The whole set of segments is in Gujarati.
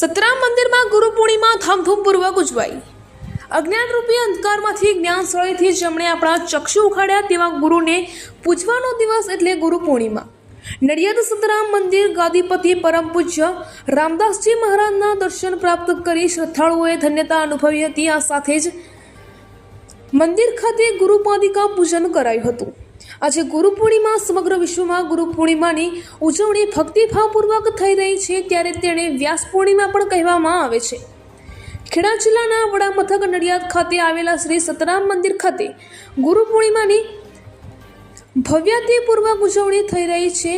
સતરામ મંદિરમાં ગુરુ પૂર્ણિમા ધામધૂમપૂર્વક ઉજવાઈ. અજ્ઞાનરૂપી અંધકારમાંથી જ્ઞાન સ્થળેથી જેમણે આપણા ચક્ષુ ઉખાડ્યા તેવા ગુરુને પૂજવાનો દિવસ એટલે ગુરુ પૂર્ણિમા. નડિયાદ સતરામ મંદિર ગાદીપતિ પરમ પૂજ્ય રામદાસજી મહારાજના દર્શન પ્રાપ્ત કરી શ્રદ્ધાળુઓએ ધન્યતા અનુભવી હતી. આ સાથે જ મંદિર ખાતે ગુરુપાદિકા પૂજન કરાયું હતું. આજે ગુરુ પૂર્ણિમા સમગ્ર વિશ્વમાં ગુરુ પૂર્ણિમાની ઉજવણી ભક્તિભાવપૂર્વક થઈ રહી છે ત્યારે તેણે વ્યાસ પૂર્ણિમા પણ કહેવામાં આવે છે. ખેડા જિલ્લાના વડામથક નડિયાદ ખાતે આવેલા શ્રી સતરામ મંદિર ખાતે ગુરુ પૂર્ણિમાની ભવ્યતાપૂર્વક ઉજવણી થઈ રહી છે.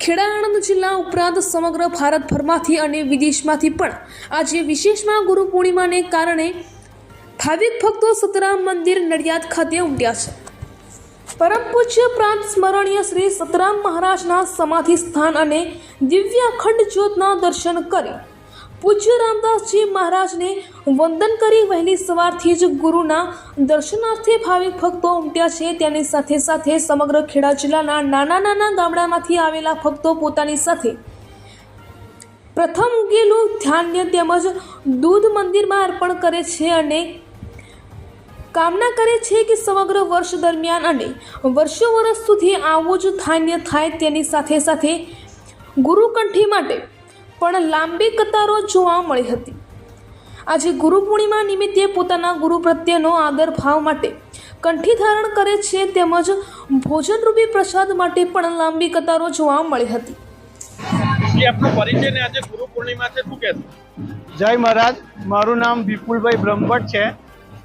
ખેડા આણંદ જિલ્લા ઉપરાંત સમગ્ર ભારતભરમાંથી અને વિદેશમાંથી પણ આજે વિશેષમાં ગુરુ પૂર્ણિમાને કારણે ભાવિક ભક્તો સતરામ મંદિર નડિયાદ ખાતે ઉમટ્યા છે. પરમ પૂજ્ય પ્રાંત સ્મરણીય શ્રી સતરામ મહારાજના સમાધિ સ્થાન અને દિવ્ય અખંડ જ્યોતના દર્શન કરી. પૂજ્ય રામદાસજી મહારાજને વંદન કરી વહેલી સવારથી જ ગુરુના દર્શનાર્થે ભાવિક ભક્તો ઉમટ્યા છે. તેની સાથે સાથે સમગ્ર ખેડા જિલ્લાના નાના નાના ગામડામાંથી આવેલા ભક્તો પોતાની સાથે પ્રથમ ઉગેલું ધાન્ય તેમજ દૂધ મંદિરમાં અર્પણ કરે છે અને કામના કરે છે કે સમગ્ર વર્ષ દરમિયાન અને વર્ષો વર્ષ સુધી આવું જ ધાન્ય થાય તેની સાથે સાથે ગુરુકંઠી માટે પણ લાંબી કતારો જોવા મળી હતી. આજે ગુરુ પૂર્ણિમા નિમિત્તે પોતાના ગુરુ પ્રત્યેનો આદર ભાવ માટે કંઠી ધારણ કરે છે તેમજ ભોજનરૂપી પ્રસાદ માટે પણ લાંબી કતારો જોવા મળી હતી. આજે ગુરુ પૂર્ણિમા છે શું જય મહારાજ મારું નામ વિપુલભાઈ બ્રહ્મભટ્ટ છે.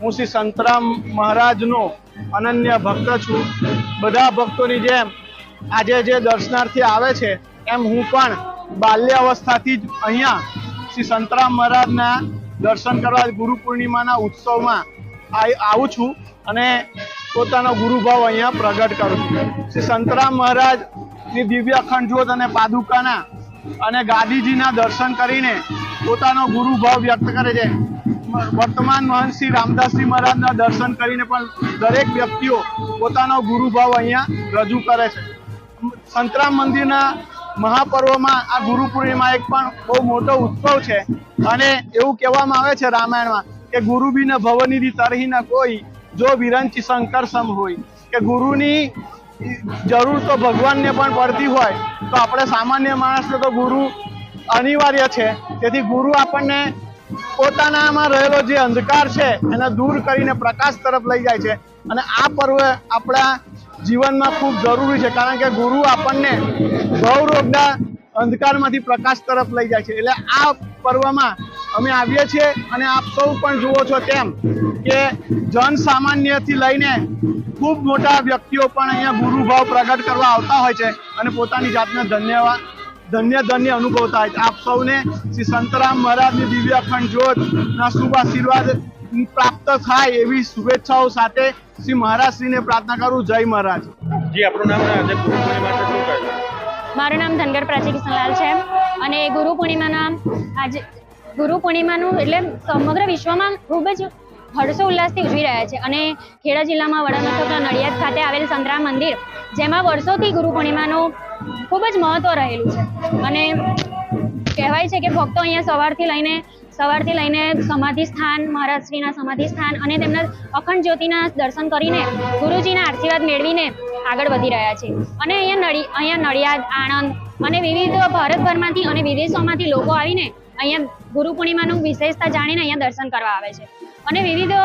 હું શ્રી સંતરામ મહારાજનો અનન્ય ભક્ત છું. બધા ભક્તોની જેમ આજે જે દર્શનાર્થી આવે છે, એમ હું પણ બાલ્યાવસ્થાથી જ અહીંયા શ્રી સંતરામ મહારાજના દર્શન કરવા ગુરુ પૂર્ણિમાના ઉત્સવમાં આવું છું અને પોતાનો ગુરુભાવ અહીંયા પ્રગટ કરું છું. શ્રી સંતરામ મહારાજની દિવ્ય અખંડ અને પાદુકાના અને ગાંધીજીના દર્શન કરીને પોતાનો ગુરુભાવ વ્યક્ત કરે છે. વર્તમાન મહંત શ્રી રામદાસજી મહારાજના દર્શન કરીને પણ દરેક વ્યક્તિઓ પોતાનો ગુરુભાવ અહીંયા રજૂ કરે છે. સંતરામ મંદિરના મહાપર્વમાં આ ગુરુ પૂર્ણિમા એક પણ બહુ મોટો ઉત્સવ છે અને એવું કહેવામાં આવે છે રામાયણમાં કે ગુરુ બી ભવનિધિ તરહી ન કોઈ જો વિરંચી શંકર સમ હોય. કે ગુરુની જરૂર તો ભગવાનને પણ પડતી હોય, તો આપણે સામાન્ય માણસને તો ગુરુ અનિવાર્ય છે. તેથી ગુરુ આપણને પોતાનામાં રહેલો જે અંધકાર છે, એને દૂર કરીને પ્રકાશ તરફ લઈ જાય છે. અને આ પર્વ આપણા જીવનમાં ખૂબ જરૂરી છે, કારણ કે ગુરુ આપણને ગૌરોગના અંધકારમાંથી પ્રકાશ તરફ લઈ જાય છે. એટલે આ પર્વમાં અમે આવીએ છીએ અને આપ સૌ પણ જુઓ છો તેમ કે જન સામાન્યથી લઈને ખૂબ મોટા વ્યક્તિઓ પણ અહીંયા ગુરુભાવ પ્રગટ કરવા આવતા હોય છે અને પોતાની જાતને ધન્યવાદ ધન્ય ધન્ય અનુભવતા હોય છે. આપ સૌને શ્રી સંતરામ મહારાજની દિવ્ય અખંડ જ્યોતના શુભ આશીર્વાદ પ્રાપ્ત થાય એવી શુભેચ્છાઓ સાથે શ્રી મહારાજશ્રીને પ્રાર્થના કરું. જય મહારાજ. જી આપણું નામ આજે ગુરુ પૂર્ણિમા છે શું કહેશો મારું નામ ધનગર પ્રાચી કિશનલાલ છે અને ગુરુ પૂર્ણિમાના આજે ગુરુ પૂર્ણિમાનું એટલે સમગ્ર વિશ્વમાં ખૂબ જ હર્ષો ઉલ્લાસથી ઉજવી રહ્યા છે અને ખેડા જિલ્લામાં વડામથકના નડિયાદ ખાતે આવેલ સંતરામ મંદિર, જેમાં વર્ષોથી ગુરુ પૂર્ણિમાનું ખૂબ જ મહત્વ રહેલું છે. અને કહેવાય છે કે ભક્તો અહીંયા સવારથી લઈને સવારથી લઈને સમાધિ સ્થાન, મહારાજશ્રીના સમાધિ સ્થાન અને તેમના અખંડ જ્યોતિના દર્શન કરીને ગુરુજીના આશીર્વાદ મેળવીને આગળ વધી રહ્યા છે. અને અહીંયા નડી, અહીંયા નડિયાદ, આણંદ અને વિવિધ ભારતભરમાંથી અને વિદેશોમાંથી લોકો આવીને અહીંયા ગુરુ પૂર્ણિમાનું વિશેષતા જાણીને અહીંયા દર્શન કરવા આવે છે. અને વિવિધ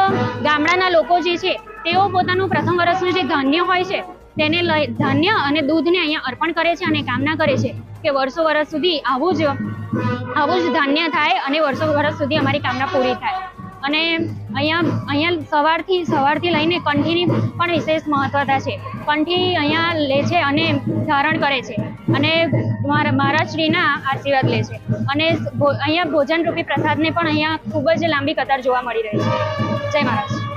ગામડાના લોકો જે છે, તેઓ પોતાનું પ્રથમ વર્ષનું જે ધાન્ય હોય છે, તેને લઈ, ધાન્ય અને દૂધને અહીંયા અર્પણ કરે છે અને કામના કરે છે કે વર્ષો વર્ષ સુધી આવું જ આવું જ ધાન્ય થાય અને વર્ષો વર્ષ સુધી અમારી કામના પૂરી થાય. અને અહીંયા અહીંયા સવારથી સવારથી લઈને કંઠીની પણ વિશેષ મહત્વતા છે. કંઠી અહીંયા લે છે અને ધારણ કરે છે. અને મારા મહારાજશ્રીના આશીર્વાદ લે છે. અને અહીંયા ભોજનરૂપી પ્રસાદને પણ અહીંયા ખૂબ જ લાંબી કતાર જોવા મળી રહી છે. જય મહારાજ.